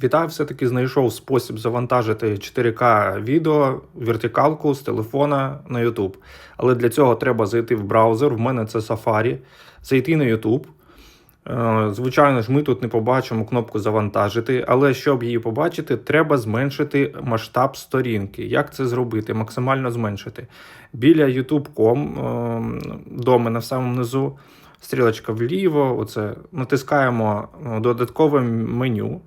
Вітаю, все-таки знайшов спосіб завантажити 4К відео, вертикалку з телефона на YouTube. Але для цього треба зайти в браузер. В мене це Safari, зайти на YouTube. Е, Звичайно ж, ми тут не побачимо кнопку завантажити, але щоб її побачити, треба зменшити масштаб сторінки. Як це зробити? Максимально зменшити. Біля youtube.com е, доми на самому низу, стрілочка вліво, оце, натискаємо е, додаткове меню.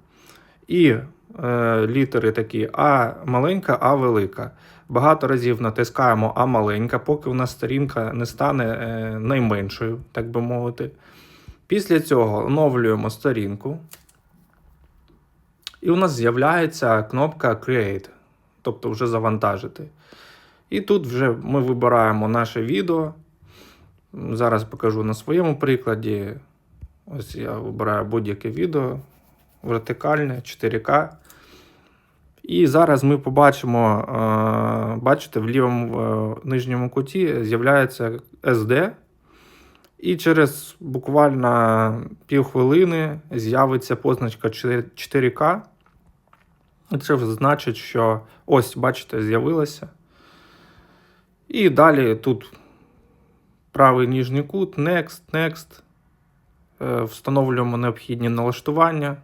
І е, літери такі А маленька, А велика. Багато разів натискаємо А маленька, поки у нас сторінка не стане е, найменшою, так би мовити. Після цього оновлюємо сторінку. І у нас з'являється кнопка Create, тобто вже завантажити. І тут вже ми вибираємо наше відео. Зараз покажу на своєму прикладі. Ось я вибираю будь-яке відео вертикальне 4К. І зараз ми побачимо, е, бачите, в лівому е, нижньому куті з'являється SD. І через буквально півхвилини з'явиться позначка 4К. І Це вже значить, що ось, бачите, з'явилося. І далі тут правий нижній кут, Next, Next. Е, Встановлюємо необхідні налаштування.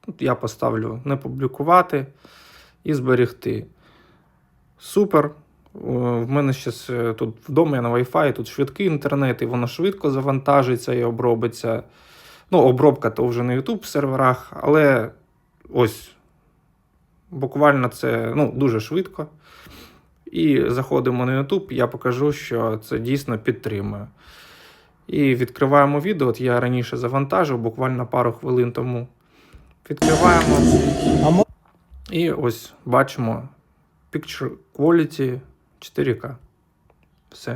Тут я поставлю не публікувати і зберегти. Супер. Е, В мене зараз тут вдома я на Wi-Fi, тут швидкий інтернет, і воно швидко завантажиться і обробиться. Ну, обробка то вже на YouTube серверах, але ось буквально це ну, дуже швидко. І заходимо на YouTube, я покажу, що це дійсно підтримує. І відкриваємо відео. От я раніше завантажив, буквально пару хвилин тому. Відкриваємо. І ось бачимо Picture Quality 4K.